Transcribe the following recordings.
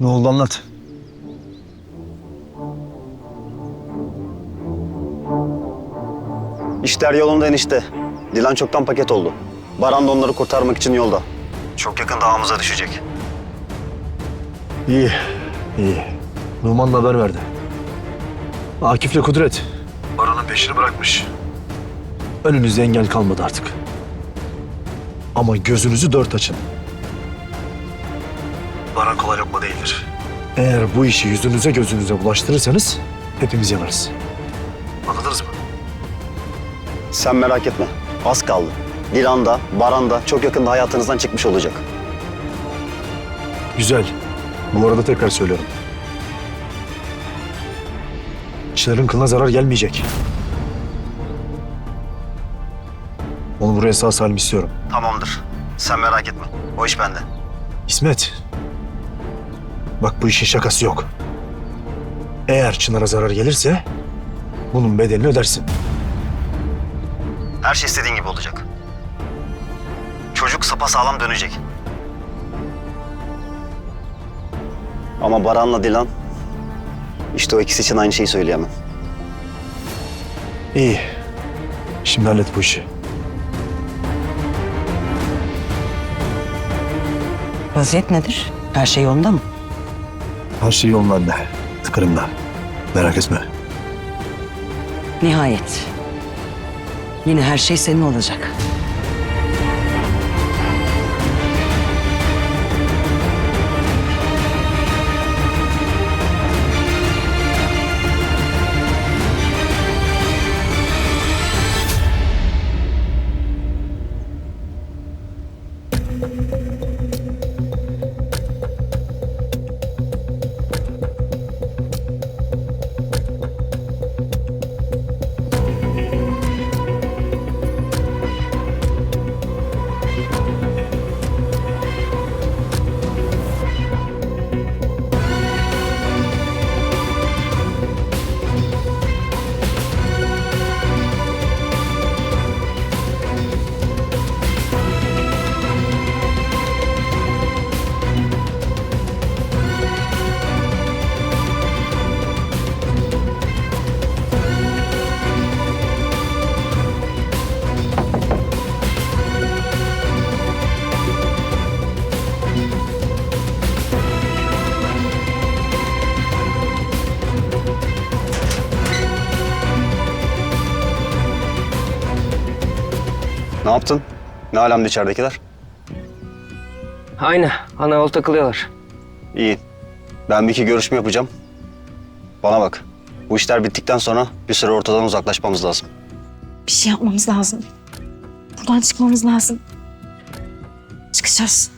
Ne oldu anlat. İşler yolunda enişte. Dilan çoktan paket oldu. Baran da onları kurtarmak için yolda. Çok yakında ağımıza düşecek. İyi, iyi. Numan da haber verdi. Akif'le Kudret. Baran'ın peşini bırakmış. Önünüzde engel kalmadı artık. Ama gözünüzü dört açın. Eğer bu işi yüzünüze gözünüze bulaştırırsanız hepimiz yanarız. Anladınız mı? Sen merak etme. Az kaldı. Dilan da, Baran da çok yakında hayatınızdan çıkmış olacak. Güzel. Bu arada tekrar söylüyorum. Çınar'ın kılına zarar gelmeyecek. Onu buraya sağ salim istiyorum. Tamamdır. Sen merak etme. O iş bende. İsmet. Bak bu işin şakası yok. Eğer Çınar'a zarar gelirse bunun bedelini ödersin. Her şey istediğin gibi olacak. Çocuk sapasağlam dönecek. Ama Baran'la Dilan... işte o ikisi için aynı şeyi söyleyemem. İyi. Şimdi hallet bu işi. Vaziyet nedir? Her şey yolunda mı? Her şey yolunda. Tıkırımda. Merak etme. Nihayet. Yine her şey senin olacak. Ne yaptın? Ne alemde içeridekiler? Aynı. Ana yol takılıyorlar. İyi. Ben bir iki görüşme yapacağım. Bana bak. Bu işler bittikten sonra bir süre ortadan uzaklaşmamız lazım. Bir şey yapmamız lazım. Buradan çıkmamız lazım. Çıkacağız.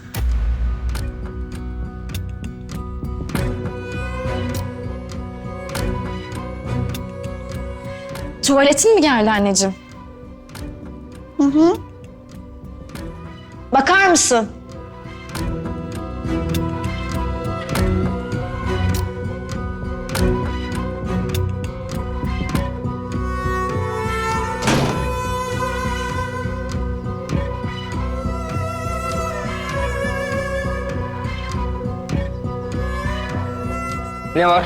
Tuvaletin mi geldi anneciğim? Hı hı. Bakar mısın? Ne var?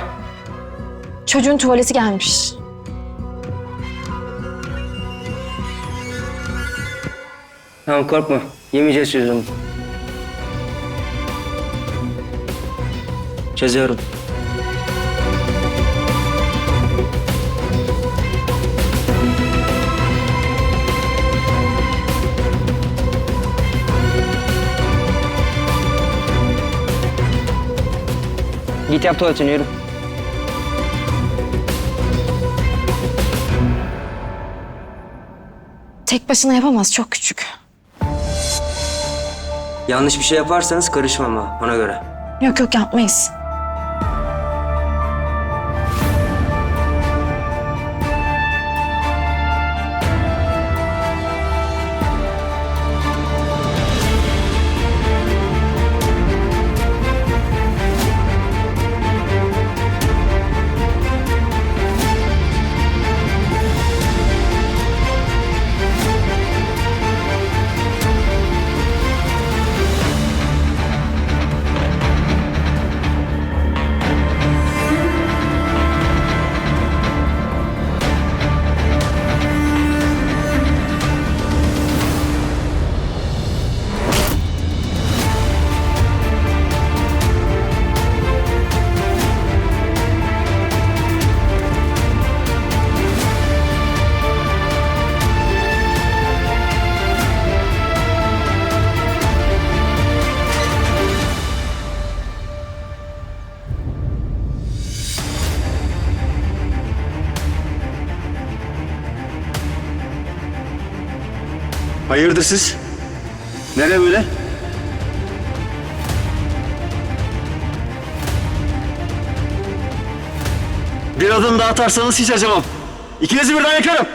Çocuğun tuvaleti gelmiş. Tamam korkma. Yemeyeceğiz çocuğunu. Çözüyorum. Git yap tuvaletini yürü. Tek başına yapamaz, çok küçük. Yanlış bir şey yaparsanız karışmam ha ona göre. Yok yok yapmayız. Hayırdır siz? Nereye böyle? Bir adım daha atarsanız hiç acımam. İkinizi birden yakarım.